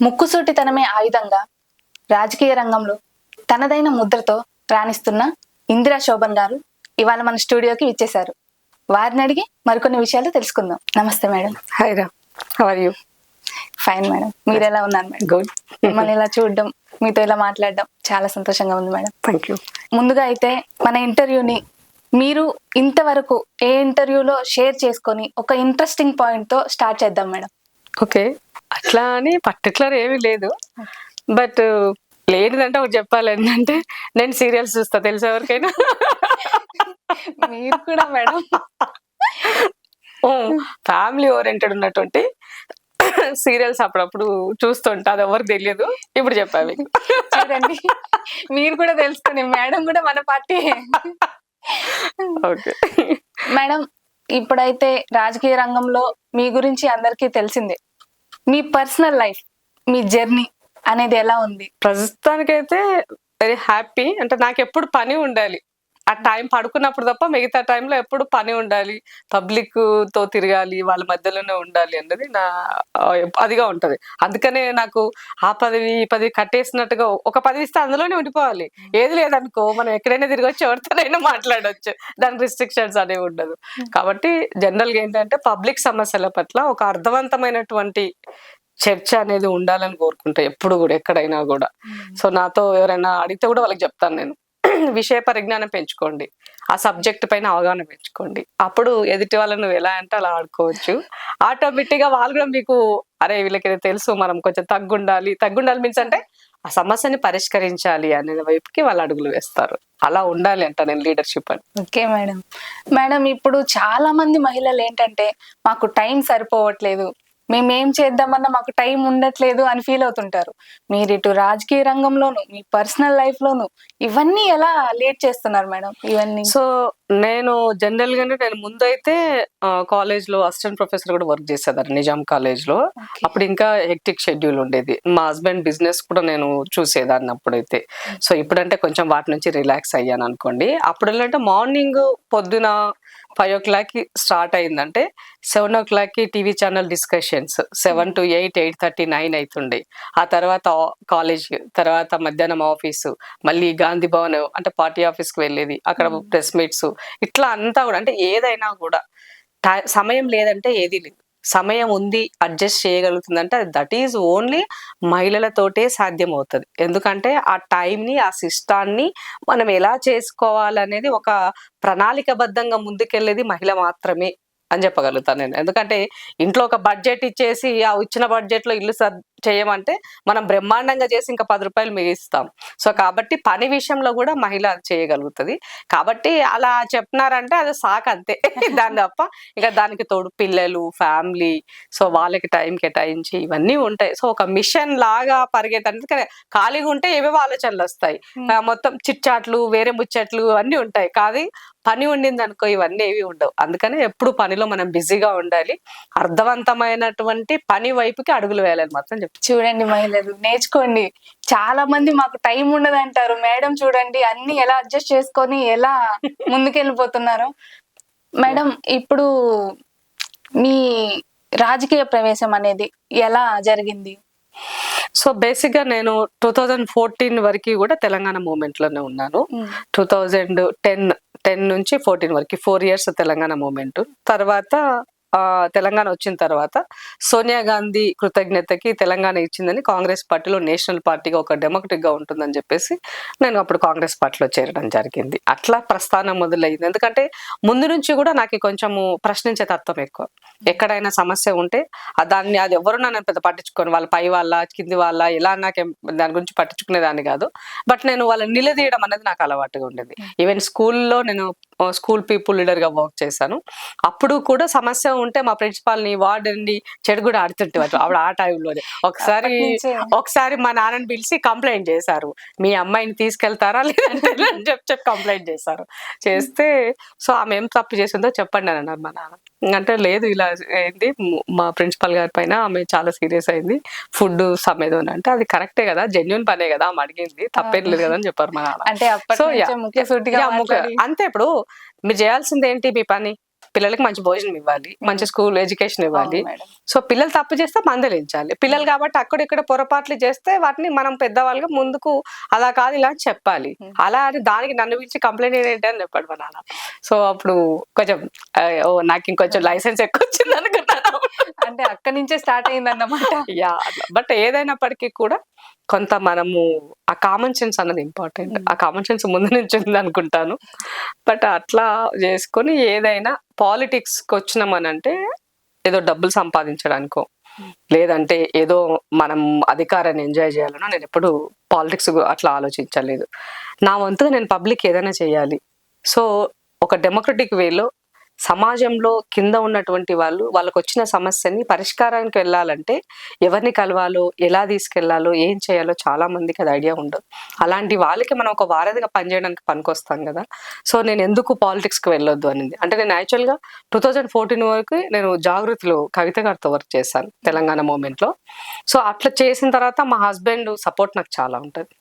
ముక్కుసూటితనమే ఆయుధంగా రాజకీయ రంగంలో తనదైన ముద్రతో రాణిస్తున్న ఇందిరా శోభన్ గారు ఇవాళ మన స్టూడియోకి ఇచ్చేశారు వారిని అడిగి మరికొన్ని విషయాలు తెలుసుకుందాం. నమస్తే మేడం. హాయ్ రా how are you fine madam. మీరు ఎలా ఉన్నారు మేడం? గుడ్ మిమ్మల్ని ఇలా చూడడం మీతో ఇలా మాట్లాడడం చాలా సంతోషంగా ఉంది మేడం. థ్యాంక్ యూ ముందుగా అయితే మన ఇంటర్వ్యూని మీరు ఇంతవరకు ఏ ఇంటర్వ్యూలో షేర్ చేసుకొని ఒక ఇంట్రెస్టింగ్ పాయింట్తో స్టార్ట్ చేద్దాం మేడం. ఓకే అట్లా అని పర్టికులర్ ఏమీ లేదు. బట్ లేనిదంటే ఒకటి చెప్పాలి ఏంటంటే నేను సీరియల్స్ చూస్తా తెలుసా ఎవరికైనా? మీరు కూడా మేడం. ఫ్యామిలీ ఓరియంటెడ్ ఉన్నటువంటి సీరియల్స్ అప్పుడప్పుడు చూస్తుంటా అది ఎవరికి తెలియదు. ఇప్పుడు చెప్పాను మీకు. చూడండి. మీరు కూడా తెలుసుకొని మేడం కూడా మన పార్టీ. ఓకే. మేడం ఇప్పుడైతే రాజకీయ రంగంలో మీ గురించి అందరికీ తెలిసిందే. మీ పర్సనల్ లైఫ్ మీ జర్నీ అనేది ఎలా ఉంది? ప్రస్తుతానికైతే వెరీ హ్యాపీ. అంటే నాకు ఎప్పుడు పని ఉండాలి. ఆ టైం పడుకున్నప్పుడు తప్ప మిగతా టైంలో ఎప్పుడు పని ఉండాలి పబ్లిక్తో తిరగాలి వాళ్ళ మధ్యలోనే ఉండాలి అన్నది నా అదిగా ఉంటది. అందుకనే నాకు ఆ పదవి ఈ పదవి కట్టేసినట్టుగా ఒక పదవి ఇస్తే అందులోనే ఉండిపోవాలి. ఏది లేదనుకో మనం ఎక్కడైనా తిరగచ్చు ఎవరితోనైనా మాట్లాడొచ్చు. దాని రిస్ట్రిక్షన్స్ అనేవి ఉండదు. కాబట్టి జనరల్గా ఏంటంటే పబ్లిక్ సమస్యల పట్ల ఒక అర్థవంతమైనటువంటి చర్చ అనేది ఉండాలని కోరుకుంటా ఎప్పుడు కూడా ఎక్కడైనా కూడా. సో నాతో ఎవరైనా అడిగితే కూడా వాళ్ళకి చెప్తాను నేను. విషయ పరిజ్ఞానం పెంచుకోండి. ఆ సబ్జెక్ట్ పైన అవగాహన పెంచుకోండి. అప్పుడు ఎదుటి వాళ్ళని నువ్వు ఎలా అంటే అలా ఆడుకోవచ్చు. ఆటోమేటిక్గా వాళ్ళు కూడా మీకు అరే వీళ్ళకి తెలుసు మనం కొంచెం తగ్గుండాలి. తగ్గుండాలి మీన్స్ అంటే ఆ సమస్యని పరిష్కరించాలి అనే వైపుకి వాళ్ళు అడుగులు వేస్తారు. అలా ఉండాలి అంట నేను లీడర్షిప్ అని. Okay madam. మేడం ఇప్పుడు చాలా మంది మహిళలు ఏంటంటే మాకు టైం సరిపోవట్లేదు. మేము ఏం చేద్దామన్నా మాకు టైం ఉండట్లేదు అని ఫీల్ అవుతుంటారు. మీరు ఇటు రాజకీయ రంగంలోను మీ పర్సనల్ లైఫ్ లోను ఇవన్నీ ఎలా లేట్ చేస్తున్నారు మేడం? ఇవన్నీ? సో నేను జనరల్ గానే నేను ముందైతే కాలేజ్లో అసిస్టెంట్ ప్రొఫెసర్ కూడా వర్క్ చేసేదాన్ని నిజాం కాలేజ్లో. అప్పుడు ఇంకా హెక్టిక్ షెడ్యూల్ ఉండేది. మా హస్బెండ్ బిజినెస్ కూడా నేను చూసేదాన్ని అప్పుడైతే. సో ఇప్పుడంటే కొంచెం వాటి నుంచి రిలాక్స్ అయ్యాను అనుకోండి. అప్పుడు ఏంటంటే మార్నింగ్ పొద్దున ఫైవ్ ఓ క్లాక్కి స్టార్ట్ అయిందంటే సెవెన్ ఓ క్లాక్కి TV channel discussions seven to eight eight thirty nine అవుతుండే ఆ తర్వాత కాలేజ్ తర్వాత మధ్యాహ్నం ఆఫీసు మళ్ళీ గాంధీ భవన్ అంటే పార్టీ ఆఫీస్కి వెళ్ళేది. అక్కడ Hmm. ప్రెస్ మీట్స్ ఇట్లా అంతా కూడా అంటే ఏదైనా కూడా టై- సమయం లేదంటే ఏది లేదు. సమయం ఉంది అడ్జస్ట్ చేయగలుగుతుందంటే దట్ ఈజ్ ఓన్లీ మహిళలతోటే సాధ్యం అవుతుంది ఎందుకంటే ఆ టైంని ఆ సిస్టాన్ని మనం ఎలా చేసుకోవాలనేది ఒక ప్రణాళికబద్ధంగా ముందుకెళ్ళేది మహిళ మాత్రమే. అని చెప్పగలుగుతాను నేను. ఎందుకంటే ఇంట్లో ఒక బడ్జెట్ ఇచ్చేసి ఆ ఇచ్చిన బడ్జెట్లో ఇల్లు సర్ చేయమంటే మనం బ్రహ్మాండంగా చేసి ఇంకా పది రూపాయలు మిగిస్తాం సో కాబట్టి పని విషయంలో కూడా మహిళ చేయగలుగుతుంది. కాబట్టి అలా చెప్తున్నారంటే అది సాక్ అంతే. దాని తప్ప ఇక దానికి తోడు పిల్లలు ఫ్యామిలీ సో వాళ్ళకి టైం కేటాయించి ఇవన్నీ ఉంటాయి. సో ఒక మిషన్ లాగా పరిగెత్తంటే ఖాళీగా ఉంటే ఏవేవో ఆలోచనలు వస్తాయి. మొత్తం చిట్చాట్లు వేరే ముచ్చట్లు అన్నీ ఉంటాయి. కాదు పని ఉండింది అనుకో ఇవన్నీ ఏవి ఉండవు. అందుకని ఎప్పుడు పనిలో మనం బిజీగా ఉండాలి. అర్థవంతమైనటువంటి పని వైపుకి అడుగులు వేయాలని మాత్రం చెప్తాను చూడండి మహిళలు నేర్చుకోండి. చాలా మంది మాకు టైం ఉండదు అంటారు మేడం చూడండి అన్ని ఎలా అడ్జస్ట్ చేసుకొని ఎలా ముందుకెళ్ళిపోతున్నారు. మేడం ఇప్పుడు మీ రాజకీయ ప్రవేశం అనేది ఎలా జరిగింది? సో బేసిక్గా నేను టూ థౌజండ్ ఫోర్టీన్ వరకు కూడా తెలంగాణ మూమెంట్లోనే ఉన్నాను టూ థౌజండ్ టెన్ టెన్ నుంచి ఫోర్టీన్ వరకు ఫోర్ ఇయర్స్ తెలంగాణ మూమెంట్. తర్వాత తెలంగాణ వచ్చిన తర్వాత సోనియా గాంధీ కృతజ్ఞతకి తెలంగాణ ఇచ్చిందని కాంగ్రెస్ పార్టీలో నేషనల్ పార్టీగా ఒక డెమోక్రటిక్గా ఉంటుందని చెప్పేసి నేను అప్పుడు కాంగ్రెస్ పార్టీలో చేరడం జరిగింది. అట్లా ప్రస్థానం మొదలైంది. ఎందుకంటే ముందు నుంచి కూడా నాకు కొంచెము ప్రశ్నించే తత్వం ఎక్కువ. ఎక్కడైనా సమస్య ఉంటే దాన్ని అది ఎవరు నన్ను పెద్ద పట్టించుకోను వాళ్ళ పై వాళ్ళ కింది వాళ్ళ ఇలా నాకేం దాని గురించి పట్టించుకునేదాన్ని కాదు. బట్ నేను వాళ్ళని నిలదీయడం అనేది నాకు అలవాటుగా ఉండేది. ఈవెన్ స్కూల్లో నేను స్కూల్ పీపుల్ లీడర్గా వర్క్ చేశాను. అప్పుడు కూడా సమస్య ఉంటే మా ప్రిన్సిపాల్ని వార్డెన్ని చెడు కూడా ఆడుతుంటే ఆవిడ ఆ టైంలోనే ఒకసారి. ఒకసారి మా నాన్నని పిలిచి కంప్లైంట్ చేశారు. మీ అమ్మాయిని తీసుకెళ్తారా లేదంటే అని చెప్పి చెప్పి కంప్లైంట్ చేశారు. చేస్తే సో ఆమె ఏం తప్పు చేసిందో చెప్పండి అని అన్నారు మా నాన్న. అంటే లేదు ఇలా అయింది. మ్- ప్రిన్సిపల్ గారి పైన ఆమె చాలా సీరియస్ అయింది. ఫుడ్ సమ్మేదో అని అంటే అది కరెక్టే కదా జెన్యున్ పనే కదా ఆమె అడిగింది. తప్పేం లేదు కదా అని చెప్పారు మా నాన్న. అంటే సో అంతే ఇప్పుడు మీరు చేయాల్సింది ఏంటి మీ పని? పిల్లలకి మంచి భోజనం ఇవ్వాలి మంచి స్కూల్ ఎడ్యుకేషన్ ఇవ్వాలి. సో పిల్లలు తప్పు చేస్తే మందలించాలి. పిల్లలు కాబట్టి అక్కడ ఇక్కడ పొరపాట్లు చేస్తే వాటిని మనం పెద్దవాళ్ళుగా ముందుకు అలా కాదు ఇలా అని చెప్పాలి. అలా అని దానికి నన్ను పిలిచి కంప్లైంట్ ఏంటి అని చెప్పాడు మా నాన్న. సో అప్పుడు కొంచెం ఓ నాకు ఇంకొంచెం లైసెన్స్ ఎక్కువ వచ్చింది అనుకున్నాను అంటే అక్కడి నుంచే స్టార్ట్ అయిందన్నమాట. యా అట్లా బట్ ఏదైనప్పటికీ కూడా కొంత మనము ఆ కామన్ సెన్స్ అన్నది ఇంపార్టెంట్ ఆ కామన్ సెన్స్ ముందు నుంచి ఉంది అనుకుంటాను. బట్ అట్లా చేసుకొని ఏదైనా పాలిటిక్స్కి వచ్చినామనంటే ఏదో డబ్బులు సంపాదించడానికో లేదంటే ఏదో మనం అధికారాన్ని ఎంజాయ్ చేయాలనో నేను ఎప్పుడు పాలిటిక్స్ అట్లా ఆలోచించలేదు. నా వంతుగా నేను పబ్లిక్ ఏదైనా చేయాలి. సో ఒక డెమోక్రటిక్ వేలో సమాజంలో కింద ఉన్నటువంటి వాళ్ళు వాళ్ళకు వచ్చిన సమస్యని పరిష్కారానికి వెళ్ళాలంటే ఎవరిని కలవాలో ఎలా తీసుకెళ్ళాలో ఏం చేయాలో చాలా మందికి అది ఐడియా ఉండదు. అలాంటి వాళ్ళకి మనం ఒక వారధిగా పనిచేయడానికి పనికొస్తాం కదా. సో నేను ఎందుకు పాలిటిక్స్కి వెళ్ళొద్దు అనేది. అంటే నేను యాక్చువల్గా టూ థౌజండ్ ఫోర్టీన్ వరకు నేను జాగృతిలో కవిత గారితో వర్క్ చేశాను తెలంగాణ మూమెంట్లో. సో అట్లా చేసిన తర్వాత మా హస్బెండ్ సపోర్ట్ నాకు చాలా ఉంటుంది.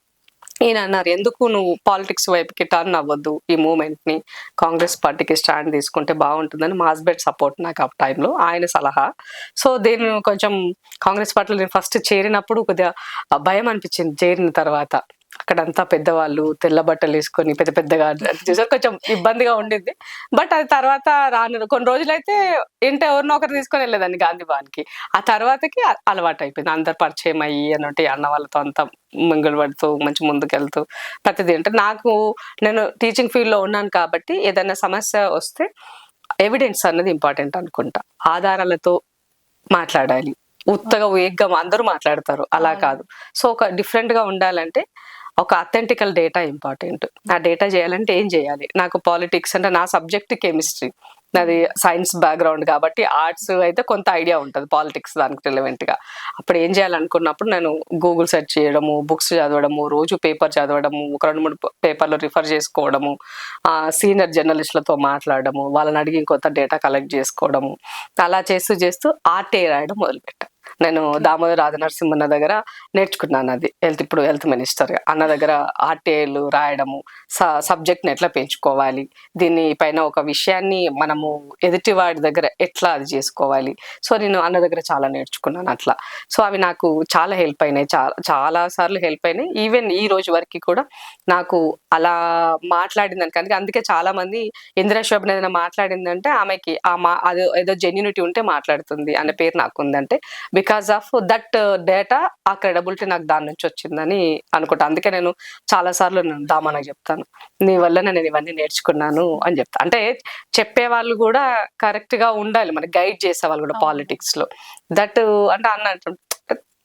ఈయన అన్నారు ఎందుకు నువ్వు పాలిటిక్స్ వైపుకి టర్న్ అవ్వద్దు ఈ మూమెంట్ని కాంగ్రెస్ పార్టీకి స్టాండ్ తీసుకుంటే బాగుంటుందని మాస్బెట్ సపోర్ట్ నాకు ఆ టైంలో ఆయన సలహా. సో దీన్ని కొంచెం కాంగ్రెస్ పార్టీలో నేను ఫస్ట్ చేరినప్పుడు కొద్దిగా భయం అనిపించింది చేరిన తర్వాత. అక్కడంతా పెద్దవాళ్ళు తెల్ల బట్టలు వేసుకొని పెద్ద పెద్దగా చూసారు కొంచెం ఇబ్బందిగా ఉండింది. బట్ అది తర్వాత రాను కొన్ని రోజులైతే ఇంట ఎవరినో ఒకరు తీసుకొని వెళ్ళేదాన్ని గాంధీ భవన్కి. ఆ తర్వాతకి అలవాటు అయిపోయింది అందరు పరిచయం అయ్యి అన్నట్టు అన్న వాళ్ళతో అంతా మింగులు పడుతూ మంచి ముందుకెళ్తూ ప్రతిదీ అంటే నాకు నేను టీచింగ్ ఫీల్డ్లో ఉన్నాను కాబట్టి ఏదైనా సమస్య వస్తే ఎవిడెన్స్ అన్నది ఇంపార్టెంట్ అనుకుంటా. ఆధారాలతో మాట్లాడాలి. ఉత్తగా వేగ్గా అందరూ మాట్లాడతారు. అలా. కాదు. సో ఒక డిఫరెంట్గా ఉండాలంటే ఒక అథెంటికల్ డేటా ఇంపార్టెంట్ ఆ డేటా చేయాలంటే ఏం చేయాలి? నాకు పాలిటిక్స్ అంటే నా సబ్జెక్ట్ కెమిస్ట్రీ నాది సైన్స్ బ్యాక్గ్రౌండ్ కాబట్టి ఆర్ట్స్ అయితే కొంత ఐడియా ఉంటుంది పాలిటిక్స్ దానికి రిలవెంట్గా అప్పుడు ఏం చేయాలనుకున్నప్పుడు నేను గూగుల్ సెర్చ్ చేయడము బుక్స్ చదవడము రోజు పేపర్ చదవడము ఒక రెండు మూడు పేపర్లు రిఫర్ చేసుకోవడము సీనియర్ జర్నలిస్టులతో మాట్లాడడము వాళ్ళని అడిగి ఇంకొంత డేటా కలెక్ట్ చేసుకోవడము. అలా చేస్తూ చేస్తూ ఆర్టీఐ రాయడం మొదలుపెట్టాను నేను దామోదర్ రాజనరసింహన్న దగ్గర నేర్చుకున్నాను అది. హెల్త్ ఇప్పుడు హెల్త్ మినిస్టర్ అన్న దగ్గర ఆర్టీఐలు రాయడము సబ్జెక్ట్ని ఎట్లా పెంచుకోవాలి దీని పైన ఒక విషయాన్ని మనము ఎదుటి వాడి దగ్గర ఎట్లా అది చేసుకోవాలి. సో నేను అన్న దగ్గర చాలా నేర్చుకున్నాను అట్లా. సో అవి నాకు చాలా హెల్ప్ అయినాయి. చాలా చాలా సార్లు హెల్ప్ అయినాయి. ఈవెన్ ఈ రోజు వరకు కూడా నాకు అలా మాట్లాడిందని కనుక అందుకే చాలా మంది ఇందిరా శోభన ఏదైనా మాట్లాడిందంటే ఆమెకి ఆ మా అది ఏదో జెన్యునిటీ ఉంటే మాట్లాడుతుంది అనే పేరు నాకు ఉందంటే బికాస్ ఆఫ్ దట్ డేటా ఆ క్రెడబిలిటీ నాకు దాని నుంచి వచ్చిందని అనుకుంటా. అందుకే నేను చాలా సార్లు నేను దామనకు చెప్తాను. నీ వల్ల నేను ఇవన్నీ నేర్చుకున్నాను అని చెప్తా. అంటే చెప్పే వాళ్ళు కూడా కరెక్ట్గా ఉండాలి. మన గైడ్ చేసే వాళ్ళు కూడా. పాలిటిక్స్లో. దట్ అంటే అన్నట్టు నీ-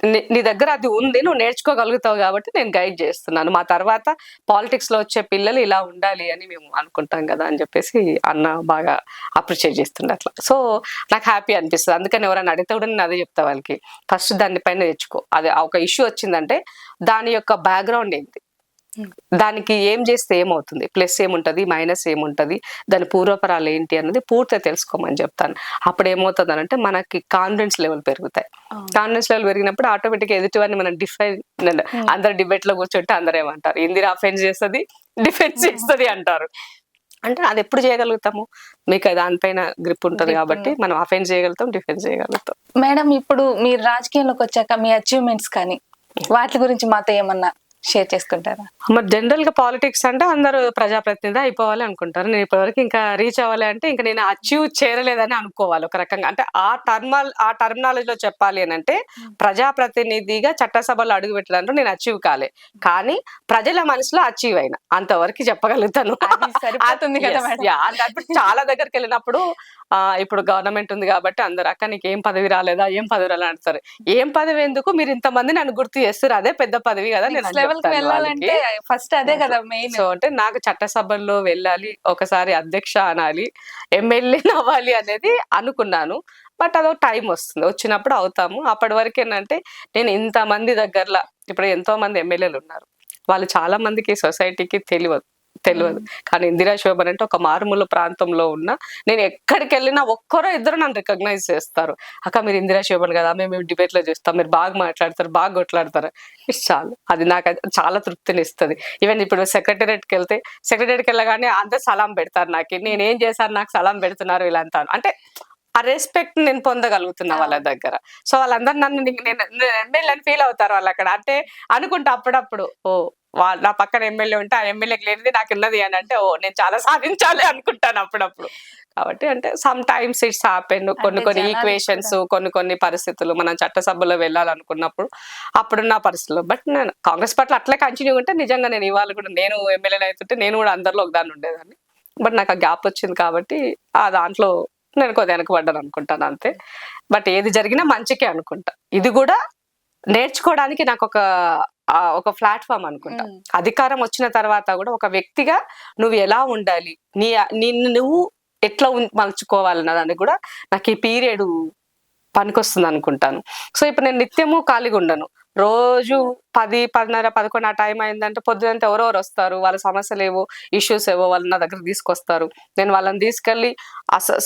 నీ దగ్గర అది ఉంది నువ్వు నేర్చుకోగలుగుతావు కాబట్టి నేను గైడ్ చేస్తున్నాను. మా తర్వాత పాలిటిక్స్లో వచ్చే పిల్లలు ఇలా ఉండాలి అని మేము అనుకుంటాం కదా అని చెప్పేసి అన్న బాగా అప్రిషియేట్ చేస్తుండే అట్లా. సో నాకు హ్యాపీ అనిపిస్తుంది. అందుకని ఎవరైనా అడిగితే కూడా నేను అదే చెప్తా వాళ్ళకి. ఫస్ట్ దానిపైన తెచ్చుకో. అది ఒక ఇష్యూ వచ్చిందంటే దాని యొక్క బ్యాక్గ్రౌండ్ ఏంటి? దానికి ఏం చేస్తే ఏమవుతుంది? ప్లస్ ఏముంటది? మైనస్ ఏముంటది? దాని పూర్వపరాలు ఏంటి అన్నది పూర్తిగా తెలుసుకోమని చెప్తాను. అప్పుడు ఏమవుతుంది అంటే మనకి కాన్ఫిడెన్స్ లెవెల్ పెరుగుతాయి. కాన్ఫిడెన్స్ లెవెల్ పెరిగినప్పుడు ఆటోమేటిక్ ఎదుటివారిని మనం డిఫైన్ అందరు డిబేట్లో కూర్చుంటే అందరు ఏమంటారు? ఇందిరా అఫెన్స్ చేస్తుంది? డిఫెన్స్ చేస్తుంది అంటారు. అంటే అది ఎప్పుడు చేయగలుగుతాము? మీకు దానిపైన గ్రిప్ ఉంటది కాబట్టి మనం అఫెన్స్ చేయగలుగుతాం డిఫెన్స్ చేయగలుగుతాం. మేడం ఇప్పుడు మీరు రాజకీయంలోకి వచ్చాక మీ అచీవ్మెంట్స్ కానీ వాటి గురించి మాతో ఏమన్నా షేర్ చేసుకుంటారా? మరి జనరల్గా పాలిటిక్స్ అంటే అందరూ ప్రజాప్రతినిధి అయిపోవాలి అనుకుంటారు. నేను ఇప్పటివరకు ఇంకా రీచ్ అవ్వాలి అంటే ఇంకా నేను అచీవ్ చేరలేదని అనుకోవాలి ఒక రకంగా. అంటే ఆ టర్మల్ ఆ టర్మినాలజీలో చెప్పాలి అని అంటే ప్రజాప్రతినిధిగా చట్టసభలో అడుగు పెట్టడానికి నేను అచీవ్ కాలే. కానీ ప్రజల మనసులో అచీవ్ అయినా. అంతవరకు చెప్పగలుగుతాను. అది సరిపోతుంది కదా చాలా దగ్గరికి వెళ్ళినప్పుడు ఆ ఇప్పుడు గవర్నమెంట్ ఉంది కాబట్టి అందరు అక్క నీకు ఏం పదవి రాలేదా? ఏం పదవి రాలేదా? అంటారు ఏం పదవి ఎందుకు? మీరు ఇంతమంది నన్ను గుర్తు చేస్తారు అదే పెద్ద పదవి కదా నేను అని లెవెల్కి చెప్తాను వెళ్ళాలంటే. ఫస్ట్ అదే కదా మెయిన్ సో అంటే నాకు చట్టసభల్లో వెళ్ళాలి ఒకసారి అధ్యక్ష అనాలి ఎమ్మెల్యే అవ్వాలి అనేది అనుకున్నాను. బట్ అదో టైం వస్తుంది వచ్చినప్పుడు అవుతాము. అప్పటి వరకు ఏంటంటే నేను ఇంతమంది దగ్గరలో ఇప్పుడు ఎంతో మంది ఎమ్మెల్యేలు ఉన్నారు. వాళ్ళు చాలా మందికి సొసైటీకి తెలియదు. తెలియదు కానీ ఇందిరా శోభన్ అంటే ఒక మారుమూల ప్రాంతంలో ఉన్న నేను ఎక్కడికి వెళ్ళినా ఒక్కరో ఇద్దరు నన్ను రికగ్నైజ్ చేస్తారు. అక్క మీరు ఇందిరా శోభన్ కదా మేము debate లో చూస్తాం మీరు బాగా మాట్లాడతారు బాగా కొట్లాడతారు. ఇట్స్ చాలు. అది నాకు చాలా తృప్తిని ఇస్తుంది ఈవెన్ ఇప్పుడు సెక్రటరియట్కి వెళ్తే సెక్రటరియట్కి వెళ్ళగానే అందరు సలాం పెడతారు నాకు. నేను ఏం చేశాను? నాకు సలాం పెడుతున్నారు ఇలా అంటాను అంటే ఆ రెస్పెక్ట్ నేను పొందగలుగుతున్నా వాళ్ళ దగ్గర. సో వాళ్ళందరూ నన్ను నేను ఎమ్మెల్యే అని ఫీల్ అవుతారు వాళ్ళు అక్కడ అంటే అనుకుంటా అప్పుడప్పుడు ఓ వాళ్ళ నా పక్కన ఎమ్మెల్యే ఉంటే ఆ ఎమ్మెల్యేకి లేనిది నాకు ఉన్నది అని అంటే ఓ నేను చాలా సాధించాలి అనుకుంటాను అప్పుడప్పుడు. కాబట్టి అంటే సమ్ టైమ్స్ ఇట్స్ హ్యాపెన్ కొన్ని కొన్ని ఈక్వేషన్స్ కొన్ని కొన్ని పరిస్థితులు మనం చట్టసభలో వెళ్ళాలనుకున్నప్పుడు అప్పుడున్న పరిస్థితుల్లో బట్ నేను కాంగ్రెస్ పట్ల అట్లే కంటిన్యూ ఉంటే నిజంగా నేను ఇవాళ కూడా నేను ఎమ్మెల్యే అవుతుంటే నేను కూడా అందరిలో ఒక దాన్ని ఉండేదాన్ని. బట్ నాకు ఆ గ్యాప్ వచ్చింది కాబట్టి ఆ దాంట్లో నేను కొద్దిగా వెనకబడ్డాను అనుకుంటాను అంతే. బట్ ఏది జరిగినా మంచికే అనుకుంటా. ఇది కూడా నేర్చుకోవడానికి నాకు ఒక ఒక ప్లాట్ఫామ్ అనుకుంటా. అధికారం వచ్చిన తర్వాత కూడా ఒక వ్యక్తిగా నువ్వు ఎలా ఉండాలి? నీ నిన్ను నువ్వు ఎట్లా ఉం- మలుచుకోవాలన్న దానికి కూడా నాకు ఈ పీరియడ్ పనికొస్తుంది అనుకుంటాను సో ఇప్పుడు నేను నిత్యము ఖాళీగా ఉండను. రోజు పది పదిన్నర పదకొండు ఆ టైం అయిందంటే పొద్దునంతా ఎవరెవరు వస్తారు? వాళ్ళ సమస్యలు ఏవో ఇష్యూస్ ఏవో వాళ్ళు నా దగ్గర తీసుకొస్తారు. నేను వాళ్ళని తీసుకెళ్ళి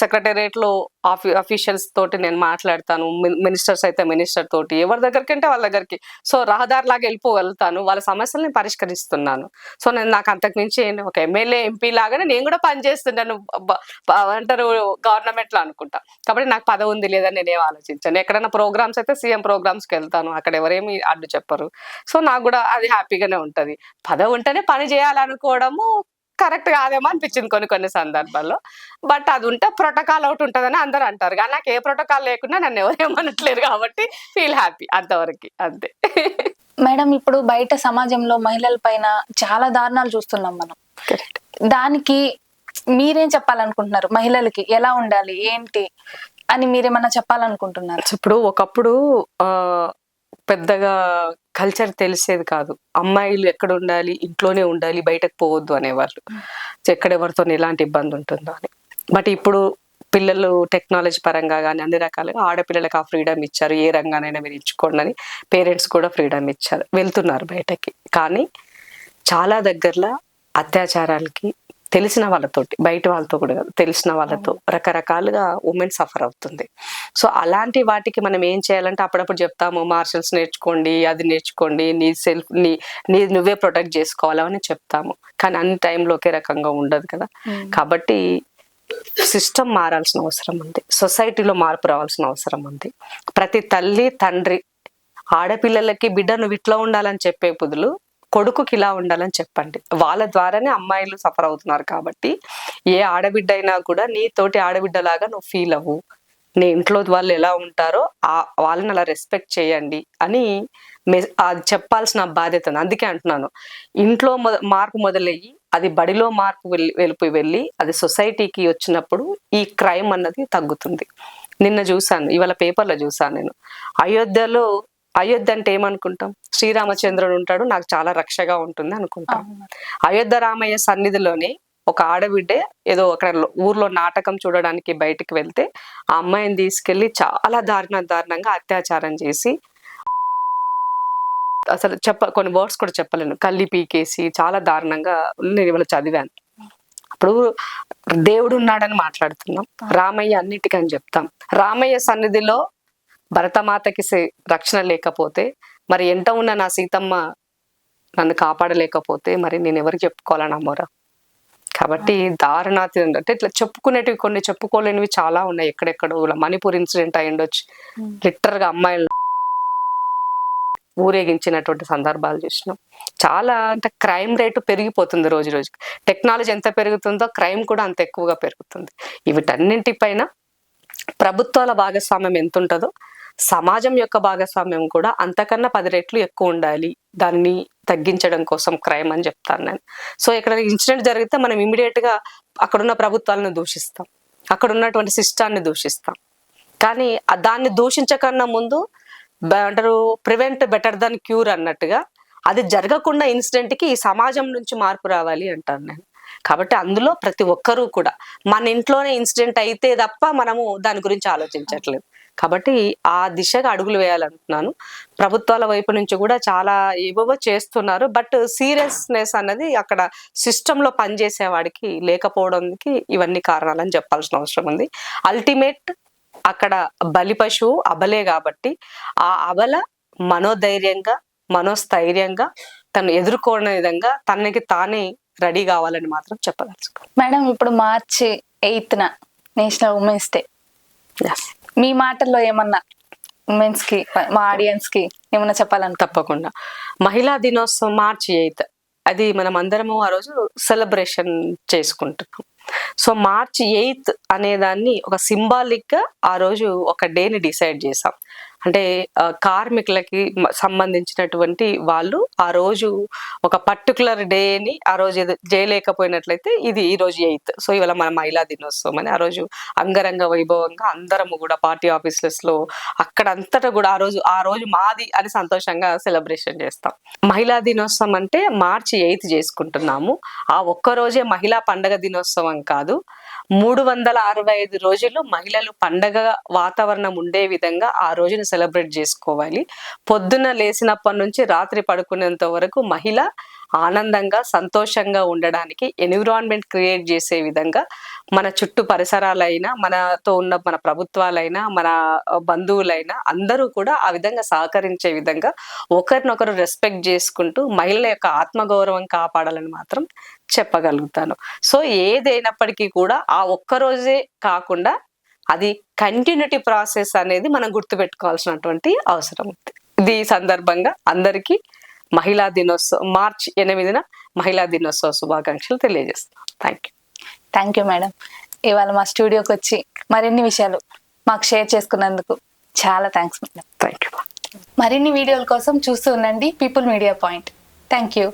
సెక్రటేరియట్లో ఆఫీ అఫీషియల్స్ తోటి నేను మాట్లాడతాను. మినిస్టర్స్ అయితే మినిస్టర్ తోటి ఎవరి దగ్గరికి అంటే వాళ్ళ దగ్గరికి. సో రహదారిలాగా వెళ్ళిపోగలుగుతాను. వాళ్ళ సమస్యలను పరిష్కరిస్తున్నాను. సో నేను నాకు అంతకుమించి ఒక ఎమ్మెల్యే ఎంపీ లాగానే నేను కూడా పనిచేస్తున్నాను అంటారు గవర్నమెంట్లో అనుకుంటా. కాబట్టి నాకు పదవి ఉంది లేదని నేనేం ఆలోచించాను. ఎక్కడైనా ప్రోగ్రామ్స్ అయితే సీఎం ప్రోగ్రామ్స్కి వెళ్తాను. అక్కడ ఎవరేమి అడ్డు చెప్పరు. సో నాకు కూడా అది హ్యాపీగానే ఉంటది. పదవి ఉంటేనే పని చేయాలనుకోవడము కరెక్ట్ కాదేమో అనిపించింది కొన్ని కొన్ని సందర్భాల్లో. బట్ అది ఉంటే ప్రోటోకాల్ ఒకటి ఉంటుందని అందరూ అంటారు. కానీ నాకు ఏ ప్రోటోకాల్ లేకుండా నన్ను ఎవరేమనట్లేరు కాబట్టి ఫీల్ హ్యాపీ అంతవరకు. అంతే. మేడం ఇప్పుడు బయట సమాజంలో మహిళల పైన చాలా దారుణాలు చూస్తున్నాం మనం. దానికి మీరేం చెప్పాలనుకుంటున్నారు? మహిళలకి ఎలా ఉండాలి? ఏంటి? అని మీరేమన్నా చెప్పాలనుకుంటున్నారు? ఇప్పుడు ఒకప్పుడు ఆ పెద్దగా కల్చర్ తెలిసేది కాదు. అమ్మాయిలు ఎక్కడ ఉండాలి ఇంట్లోనే ఉండాలి బయటకు పోవద్దు అనేవాళ్ళు. ఎక్కడెవరితో ఎలాంటి ఇబ్బంది ఉంటుందో అని. బట్ ఇప్పుడు పిల్లలు టెక్నాలజీ పరంగా కానీ అన్ని రకాలుగా ఆడపిల్లలకు ఆ ఫ్రీడమ్ ఇచ్చారు. ఏ రంగానైనా మీరు ఇచ్చుకోండి అని పేరెంట్స్ కూడా ఫ్రీడమ్ ఇచ్చారు. వెళ్తున్నారు బయటకి. కానీ చాలా దగ్గరలో అత్యాచారాలకి తెలిసిన వాళ్ళతోటి బయట వాళ్ళతో కూడా కాదు తెలిసిన వాళ్ళతో రకరకాలుగా ఉమెన్ సఫర్ అవుతుంది. సో అలాంటి వాటికి మనం ఏం చేయాలంటే అప్పుడప్పుడు చెప్తాము మార్షల్స్ నేర్చుకోండి అది నేర్చుకోండి నీ సెల్ఫ్ నీ నీ నువ్వే ప్రొటెక్ట్ చేసుకోవాలని చెప్తాము. కానీ అన్ని టైంలో ఒకే రకంగా ఉండదు కదా. కాబట్టి సిస్టమ్ మారాల్సిన అవసరం ఉంది. సొసైటీలో మార్పు రావాల్సిన అవసరం ఉంది. ప్రతి తల్లి తండ్రి ఆడపిల్లలకి బిడ్డ నువ్వు ఇట్లా ఉండాలని చెప్పే బదులు కొడుకుకి ఇలా ఉండాలని చెప్పండి. వాళ్ళ ద్వారానే అమ్మాయిలు సఫర్ అవుతున్నారు కాబట్టి ఏ ఆడబిడ్డ అయినా కూడా నీ తోటి ఆడబిడ్డలాగా నువ్వు ఫీల్ అవ్వు. నీ ఇంట్లో వాళ్ళు ఎలా ఉంటారో ఆ వాళ్ళని అలా రెస్పెక్ట్ చేయండి అని అది చెప్పాల్సిన బాధ్యత అందుకే అంటున్నాను. ఇంట్లో మొద మార్పు మొదలయ్యి అది బడిలో మార్పు వెళ్ళి వెళ్ళిపోయి వెళ్ళి అది సొసైటీకి వచ్చినప్పుడు ఈ క్రైమ్ అన్నది తగ్గుతుంది. నిన్న చూసాను ఇవాళ పేపర్లో చూసాను నేను. అయోధ్యలో అయోధ్య అంటే ఏమనుకుంటాం? శ్రీరామచంద్రుడు ఉంటాడు నాకు చాలా రక్షగా ఉంటుంది అనుకుంటాం. అయోధ్య రామయ్య సన్నిధిలోనే ఒక ఆడబిడ్డే ఏదో అక్కడ ఊర్లో నాటకం చూడడానికి బయటికి వెళ్తే ఆ అమ్మాయిని తీసుకెళ్ళి చాలా దారుణ దారుణంగా అత్యాచారం చేసి అసలు చెప్ప కొన్ని వర్డ్స్ కూడా చెప్పలేను. కల్లి పీకేసి చాలా దారుణంగా నేను ఇవాళ చదివాను. అప్పుడు దేవుడు ఉన్నాడని మాట్లాడుతున్నాం. రామయ్య అన్నిటికని చెప్తాం. రామయ్య సన్నిధిలో భరతమాతకి రక్షణ లేకపోతే మరి ఎంట ఉన్న నా సీతమ్మ నన్ను కాపాడలేకపోతే మరి నేను ఎవరికి చెప్పుకోవాలని అమ్మోరా కాబట్టి దారుణాతి అంటే ఇట్లా చెప్పుకునేటివి కొన్ని చెప్పుకోలేనివి చాలా ఉన్నాయి ఎక్కడెక్కడో. ఇలా మణిపూర్ ఇన్సిడెంట్ అయి ఉండొచ్చు. లిటర్గా అమ్మాయిలు ఊరేగించినటువంటి సందర్భాలు చూసినాం. చాలా అంటే క్రైమ్ రేటు పెరిగిపోతుంది రోజు రోజుకి. టెక్నాలజీ ఎంత పెరుగుతుందో క్రైమ్ కూడా అంత ఎక్కువగా పెరుగుతుంది. వీటన్నింటిపైన ప్రభుత్వాల భాగస్వామ్యం ఎంత ఉంటుందో సమాజం యొక్క భాగస్వామ్యం కూడా అంతకన్నా పది రెట్లు ఎక్కువ ఉండాలి. దాన్ని తగ్గించడం కోసం క్రైమ్ అని చెప్తాను నేను. సో ఇక్కడ ఇన్సిడెంట్ జరిగితే మనం ఇమీడియట్గా అక్కడున్న ప్రభుత్వాలను దూషిస్తాం. అక్కడ ఉన్నటువంటి సిస్టాన్ని దూషిస్తాం. కానీ దాన్ని దూషించకన్నా ముందు అంటారు ప్రివెంట్ బెటర్ దాన్ క్యూర్ అన్నట్టుగా అది జరగకుండా ఇన్సిడెంట్కి ఈ సమాజం నుంచి మార్పు రావాలి అంటాను నేను. కాబట్టి అందులో ప్రతి ఒక్కరూ కూడా మన ఇంట్లోనే ఇన్సిడెంట్ అయితే తప్ప మనము దాని గురించి ఆలోచించట్లేదు. కాబట్టి ఆ దిశగా అడుగులు వేయాలంటున్నాను. ప్రభుత్వాల వైపు నుంచి కూడా చాలా ఏవేవో చేస్తున్నారు. బట్ సీరియస్నెస్ అన్నది అక్కడ సిస్టంలో పనిచేసే వాడికి లేకపోవడానికి ఇవన్నీ కారణాలని చెప్పాల్సిన అవసరం ఉంది. అల్టిమేట్ అక్కడ బలి పశువు అబలే కాబట్టి ఆ అబల మనోధైర్యంగా మనోస్థైర్యంగా తను ఎదుర్కొనే విధంగా తనకి తానే రెడీ కావాలని మాత్రం చెప్పదలుచుకో మేడం ఇప్పుడు మార్చి ఎయిత్ న నేషనల్ ఉమెన్స్ డే. మీ మాటల్లో ఏమన్నా ఉమెన్స్కి మా ఆడియన్స్కి ఏమన్నా చెప్పాలని? తప్పకుండా. మహిళా దినోత్సవం మార్చి ఎయిత్. అది మనం అందరము ఆ రోజు సెలబ్రేషన్ చేసుకుంటున్నాం. సో మార్చి ఎయిత్ అనే దాన్ని ఒక సింబాలిక్గా ఆ రోజు ఒక డేని డిసైడ్ చేసాం. అంటే కార్మికులకి సంబంధించినటువంటి వాళ్ళు ఆ రోజు ఒక పర్టికులర్ డేని ఆ రోజు చేయలేకపోయినట్లయితే ఇది ఈ రోజు ఎయిత్. సో ఇవాళ మన మహిళా దినోత్సవం అని ఆ రోజు అంగరంగ వైభవంగా అందరము కూడా పార్టీ ఆఫీసెస్లో అక్కడ అంతటా కూడా ఆ రోజు ఆ రోజు మాది అని సంతోషంగా సెలబ్రేషన్ చేస్తాం. మహిళా దినోత్సవం అంటే మార్చి ఎయిత్ చేసుకుంటున్నాము. ఆ ఒక్క రోజే మహిళా పండగ దినోత్సవం కాదు. మూడు వందల అరవై ఐదు రోజులు మహిళలు పండగ వాతావరణం ఉండే విధంగా ఆ రోజును సెలబ్రేట్ చేసుకోవాలి. పొద్దున లేచినప్పటి నుంచి రాత్రి పడుకునేంత వరకు మహిళ ఆనందంగా సంతోషంగా ఉండడానికి ఎన్విరాన్మెంట్ క్రియేట్ చేసే విధంగా మన చుట్టూ పరిసరాలైనా మనతో ఉన్న మన ప్రభుత్వాలైనా మన బంధువులైనా అందరూ కూడా ఆ విధంగా సహకరించే విధంగా ఒకరినొకరు రెస్పెక్ట్ చేసుకుంటూ మహిళల యొక్క ఆత్మగౌరవం కాపాడాలని మాత్రం చెప్పగలుగుతాను. సో ఏదైనప్పటికీ కూడా ఆ ఒక్క రోజే కాకుండా అది కంటిన్యూటీ ప్రాసెస్ అనేది మనం గుర్తుపెట్టుకోవాల్సినటువంటి అవసరం ఉంది. ఇది ఈ సందర్భంగా అందరికీ మహిళా దినోత్సవం మార్చి ఎనిమిదిన మహిళా దినోత్సవ శుభాకాంక్షలు తెలియజేస్తున్నాం thank you thank you madam ఇవాళ మా స్టూడియోకి వచ్చి మరిన్ని విషయాలు మాకు షేర్ చేసుకున్నందుకు చాలా థ్యాంక్స్ మేడం థ్యాంక్ యూ మరిన్ని వీడియోల కోసం చూస్తూ ఉండండి People Media Point thank you